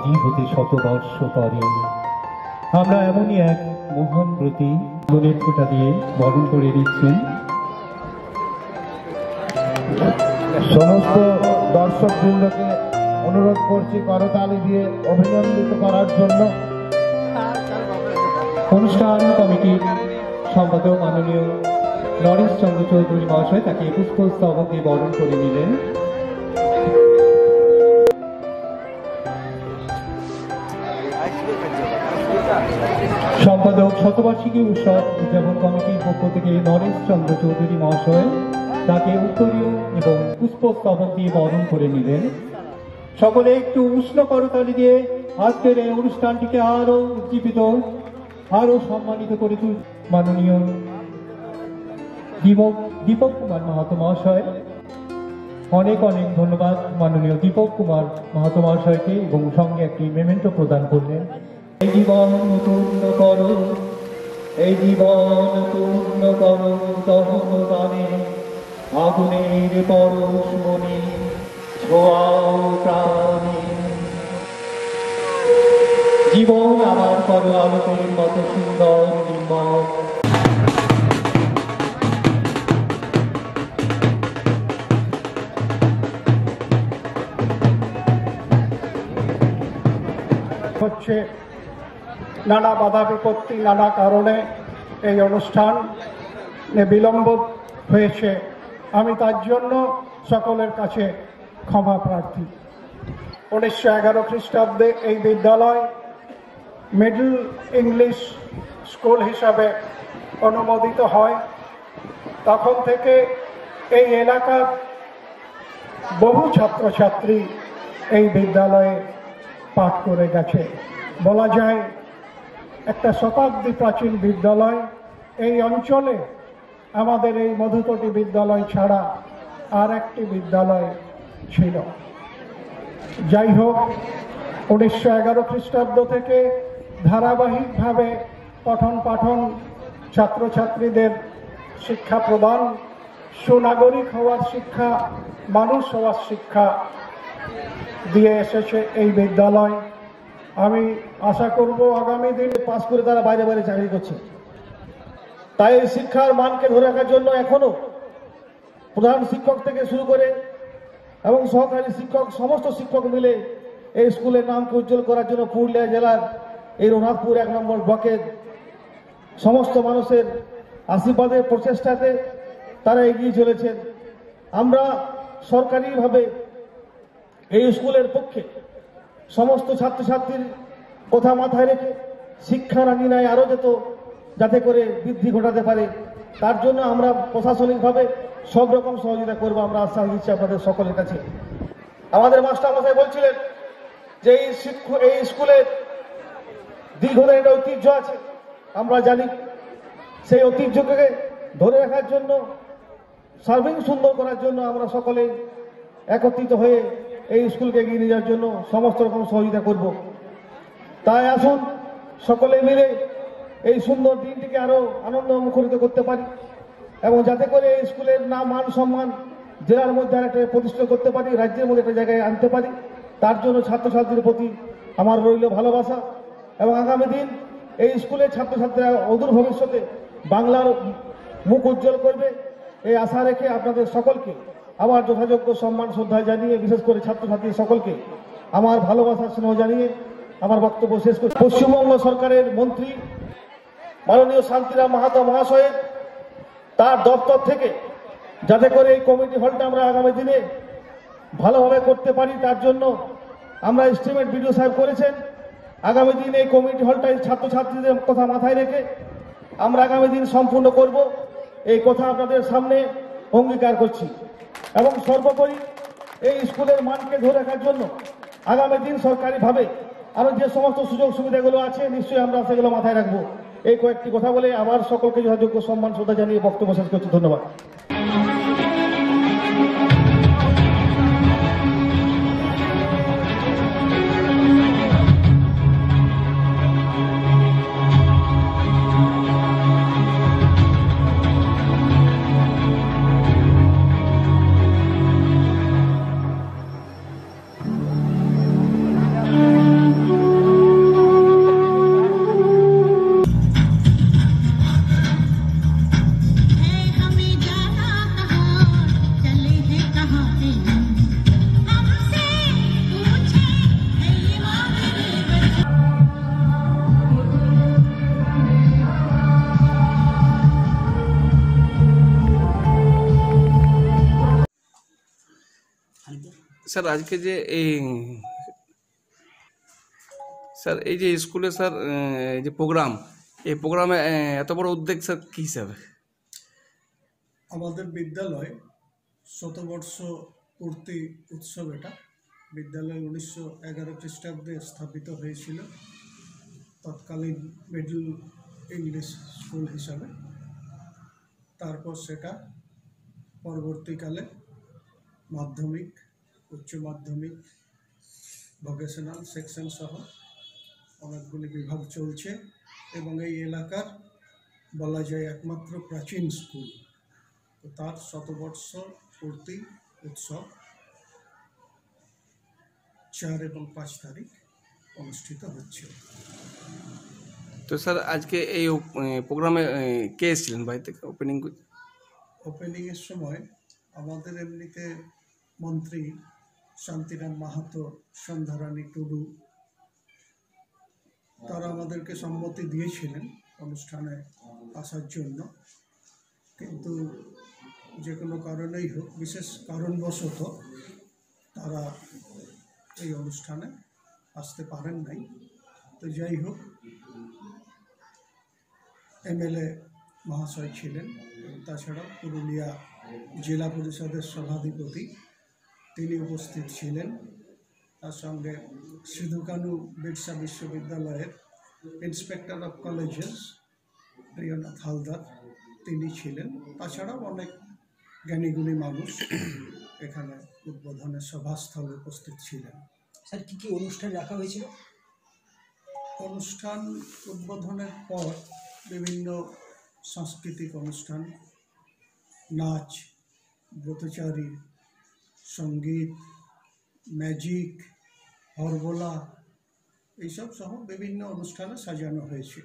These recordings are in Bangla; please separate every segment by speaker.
Speaker 1: আজই হতে শতবর্ষ তরে আমরা এমনই এক মহান প্রতি মনের ফোঁটা দিয়ে বরণ করে দিচ্ছেন
Speaker 2: সমস্ত দর্শক বৃন্দকে অনুরোধ করছি করতালি দিয়ে অভিনন্দিত করার জন্য।
Speaker 1: অনুষ্ঠান কমিটির সম্পাদক মাননীয় নরেশ চন্দ্র চৌধুরী মহাশয় তাকে পুষ্পস্তবক দিয়ে বরণ করে নিলেন। শতবার্ষিকী উৎসব উদযাপন কমিটির পক্ষ থেকে নরেশ চন্দ্র চৌধুরী মহাশয় তাকে উত্তরীয় এবং পুষ্পস্তবক দিয়ে বরণ করে নিলেন। সকলে একটু উষ্ণ করতালি দিয়ে আজকের এই অনুষ্ঠানটিকে আরও উজ্জীবিত আরও সম্মানিত করে তুল মাননীয় দীপক দীপক কুমার মাহাতো মহাশয়। অনেক অনেক ধন্যবাদ মাননীয় দীপক কুমার মাহাতো মহাশয়কে এবং সঙ্গে একটি মেমেন্টো প্রদান করলেন। জীবন পূর্ণ করো এই জীবন পূর্ণ করো দহন দানে আগুনের পরশ মনে ছোয়াও প্রাণে। জীবন আমার করো আলোকের মতো সুন্দর নির্মল।
Speaker 2: হচ্ছে নানা বাধা বিপত্তি, নানা কারণে এই অনুষ্ঠান বিলম্ব হয়েছে। আমি তার জন্য সকলের কাছে ক্ষমা প্রার্থী। উনিশশো এগারো খ্রিস্টাব্দে এই বিদ্যালয় মিডল ইংলিশ স্কুল হিসাবে অনুমোদিত হয়। তখন থেকে এই এলাকার বহু ছাত্রছাত্রী এই বিদ্যালয়ে পাঠ করে গেছে। বলা যায় একটা শতাব্দী প্রাচীন বিদ্যালয়। এই অঞ্চলে আমাদের এই মধুকটি বিদ্যালয় ছাড়া আর একটি বিদ্যালয় ছিল। যাই হোক, উনিশশো এগারো খ্রিস্টাব্দ থেকে ধারাবাহিকভাবে পঠন পাঠন ছাত্রছাত্রীদের শিক্ষা প্রদান, সুনাগরিক হওয়ার শিক্ষা, মানুষ হওয়ার শিক্ষা দিয়ে এসেছে এই বিদ্যালয়। আমি আশা করব আগামী দিনে
Speaker 3: পাস করে তারা বাইরে বাইরে চাকরি করছে। তাই শিক্ষার মানকে ধরে রাখার জন্য এখনও প্রধান শিক্ষক থেকে শুরু করে এবং সহকারী শিক্ষক, সমস্ত শিক্ষক মিলে এই স্কুলের নামকে উজ্জ্বল করার জন্য পুরুলিয়া জেলার এই রঘুনাথপুর এক নম্বর ব্লকের সমস্ত মানুষের আশীর্বাদের প্রচেষ্টাতে তারা এগিয়ে চলেছেন। আমরা সরকারিভাবে এই স্কুলের পক্ষে সমস্ত ছাত্রছাত্রীর কথা মাথায় রেখে শিক্ষার আঙিনায় আরও যেত যাতে করে বৃদ্ধি ঘটাতে পারে, তার জন্য আমরা প্রশাসনিকভাবে সব রকম সহযোগিতা করব আমরা আশ্বাস দিচ্ছি আপনাদের সকলের কাছে। আমাদের মাস্টার মশাই বলছিলেন যে এই এই স্কুলের দীর্ঘদিন একটা ঐতিহ্য আছে, আমরা জানি। সেই ঐতিহ্যকে ধরে রাখার জন্য সার্ভিং সুন্দর করার জন্য আমরা সকলে একত্রিত হয়ে এই স্কুলকে এগিয়ে নিয়ে যাওয়ার জন্য সমস্ত রকম সহযোগিতা করব। তাই আসুন, সকলে মিলে এই সুন্দর দিনটিকে আরও আনন্দ মুখরিত করতে পারি এবং যাতে করে এই স্কুলের নাম, মান, সম্মান জেলার মধ্যে আর একটা প্রতিষ্ঠা করতে পারি, রাজ্যের মধ্যে একটা জায়গায় আনতে পারি। তার জন্য ছাত্রছাত্রীদের প্রতি আমার রইল ভালোবাসা এবং আগামী দিন এই স্কুলের ছাত্রছাত্রীরা অদূর ভবিষ্যতে বাংলার মুখ উজ্জ্বল করবে। এই আশা রেখে আপনাদের সকলকে আমার যথাযোগ্য সম্মান, শ্রদ্ধা জানিয়ে, বিশেষ করে ছাত্রছাত্রী সকলকে আমার ভালোবাসা, স্নেহ জানিয়ে আমার বক্তব্য শেষ করি। পশ্চিমবঙ্গ সরকারের মন্ত্রী মাননীয় শান্তিরাম মাহাতো মহাশয়ের তার দপ্তর থেকে যাতে করে এই কমিটি হলটা আমরা আগামী দিনে ভালোভাবে করতে পারি, তার জন্য আমরা এস্টিমেট বিডিও সাহেব করেছেন। আগামী দিন এই কমিটি হলটাই ছাত্রছাত্রীদের কথা মাথায় রেখে আমরা আগামী দিন সম্পূর্ণ করব। এই কথা আপনাদের সামনে অঙ্গীকার করছি। এবং সর্বোপরি এই স্কুলের মানকে ধরে রাখার জন্য আগামী দিন সরকারিভাবে আরও যে সমস্ত সুযোগ সুবিধাগুলো আছে, নিশ্চয়ই আমরা সেগুলো মাথায় রাখব। এই কয়েকটি কথা বলে আবার সকলকে যথাযোগ্য সম্মান, শ্রদ্ধা জানিয়ে বক্তব্য শেষ করছি। ধন্যবাদ।
Speaker 4: স্যার, আজকে যে এই স্যার, এই যে স্কুলে স্যার যে প্রোগ্রাম, এই প্রোগ্রামে এত বড় উদ্যোগ স্যার কী হিসাবে
Speaker 5: আমাদের বিদ্যালয় শতবর্ষ পূর্তি উৎসব এটা। বিদ্যালয় উনিশশো এগারো খ্রিস্টাব্দে স্থাপিত হয়েছিল তৎকালীন মিডল ইংলিশ স্কুল হিসাবে। তারপর সেটা পরবর্তীকালে মাধ্যমিক উচ্চ মাধ্যমিক ভোকেশনাল সেকশন সহ অনেকগুলি বিভাগ চলছে এবং এই এলাকার বলা যায় একমাত্র প্রাচীন স্কুল। তো তার শতবর্ষ পূর্তি উৎসব চার এবং পাঁচ তারিখ অনুষ্ঠিত হচ্ছে।
Speaker 4: তো স্যার আজকে এই প্রোগ্রামে কে এসেছিলেন বাড়ি থেকে ওপেনিং
Speaker 5: ওপেনিংয়ের সময় আমাদের এমনিতে মন্ত্রী শান্তিরাম মাহাতো, সন্ধ্যারানী টুডু। তারা আমাদেরকে সম্মতি দিয়েছিলেন অনুষ্ঠানে আসার জন্য। কিন্তু যে কোনো কারণেই হোক, বিশেষ কারণবশত তারা এই অনুষ্ঠানে আসতে পারেন নাই। তো যাই হোক, এমএলএ মহাশয় ছিলেন। তাছাড়া পুরুলিয়া জেলা পরিষদের সভাধিপতি তিনি উপস্থিত ছিলেন। তার সঙ্গে সিধুকানু বিরসা বিশ্ববিদ্যালয়ের inspector of colleges Priyanath Haldar তিনি ছিলেন। তাছাড়াও অনেক জ্ঞানীগুণী মানুষ এখানে উদ্বোধনের সভাস্থলে উপস্থিত ছিলেন।
Speaker 6: স্যার কী কী অনুষ্ঠান রাখা হয়েছিল?
Speaker 5: অনুষ্ঠান উদ্বোধনের পর বিভিন্ন সাংস্কৃতিক অনুষ্ঠান নাচ ব্রতচারী সংগীত ম্যাজিক হরবোলা এইসব সহ বিভিন্ন অনুষ্ঠানে সাজানো হয়েছে।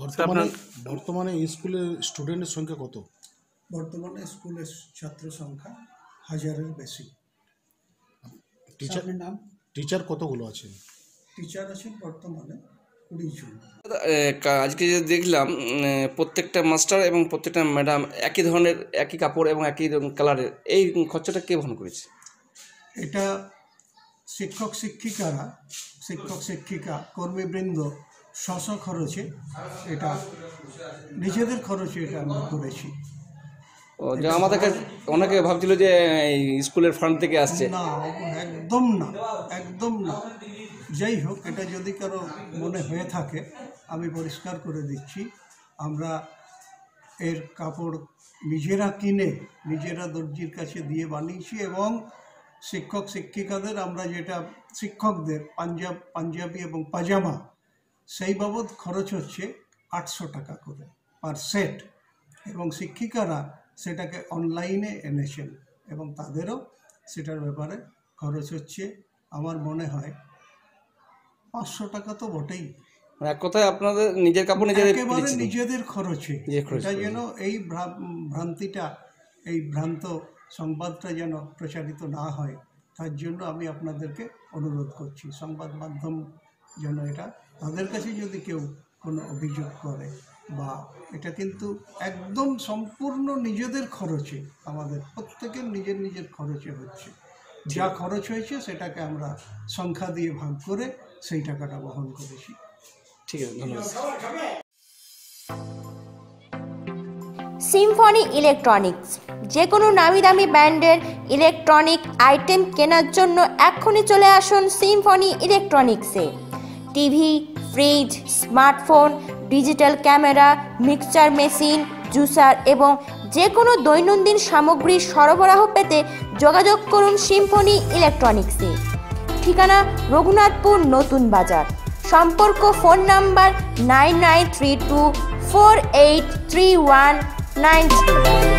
Speaker 7: বর্তমানে বর্তমানে স্কুলের স্টুডেন্টের সংখ্যা কত?
Speaker 5: বর্তমানে স্কুলের ছাত্র সংখ্যা হাজারের বেশি।
Speaker 6: টিচারের নাম?
Speaker 7: টিচার কতগুলো আছেন
Speaker 5: টিচার আছেন বর্তমানে
Speaker 4: আজকে যে দেখলাম প্রত্যেকটা মাস্টার এবং প্রত্যেকটা ম্যাডাম একই ধরনের একই কাপড় এবং একই কালারের। এই খরচাটা কে বহন করেছে?
Speaker 5: এটা শিক্ষক শিক্ষিকারা শিক্ষক শিক্ষিকা কর্মীবৃন্দ স্ব খরচে এটা নিজেদের খরচে এটা আমরা করেছি।
Speaker 4: যে আমাদেরকে অনেকে ভাবছিল যে এই স্কুলের ফান্ড থেকে আসছে।
Speaker 5: না একদম না একদম না। যাই হোক, এটা যদি কারও মনে হয়ে থাকে, আমি পরিষ্কার করে দিচ্ছি। আমরা এর কাপড় নিজেরা কিনে নিজেরা দর্জির কাছে দিয়ে বানিয়েছি এবং শিক্ষক, শিক্ষিকাদের, আমরা যেটা শিক্ষকদের, পাঞ্জাব, পাঞ্জাবি এবং পাজামা, সেই বাবদ খরচ হচ্ছে আটশো টাকা করে পার সেট এবং শিক্ষিকারা সেটাকে অনলাইনে এনেছেন এবং তাদেরও সেটার ব্যাপারে খরচ হচ্ছে। আমার মনে হয় পাঁচশো টাকা তো বটেই।
Speaker 4: মানে এক কথায় আপনাদের নিজের কাপড়
Speaker 5: একেবারে নিজেদের
Speaker 4: খরচে।
Speaker 5: এটা যেন এই ভ্রা- ভ্রান্তিটা এই ভ্রান্ত সংবাদটা যেন প্রচারিত না হয় তার জন্য আমি আপনাদেরকে অনুরোধ করছি সংবাদ মাধ্যম যেন এটা তাদের কাছে যদি কেউ কোনো অভিযোগ করে বা এটা কিন্তু একদম সম্পূর্ণ নিজেদের খরচে আমাদের প্রত্যেকের নিজের নিজের খরচে হচ্ছে। যা খরচ হয়েছে সেটাকে আমরা সংখ্যা দিয়ে ভাগ করে সেই টাকাটা বহন করেছি
Speaker 4: ঠিক আছে ধন্যবাদ।
Speaker 8: সিম্ফনি ইলেকট্রনিক্স যে কোনো নামি দামি ব্র্যান্ডের ইলেকট্রনিক আইটেম কেনার জন্য এক্ষুনি চলে আসুন Symphony ইলেকট্রনিক্সে TV fridge smartphone digital camera mixture machine juicer এবং যে কোনো দৈনন্দিন সামগ্রী সরবরাহ পেতে যোগাযোগ করুন সিম্ফনি ইলেকট্রনিক্সে ঠিকানা রঘুনাথপুর নতুন বাজার। সম্পর্ক phone number nine nine three two four eight three one nine three.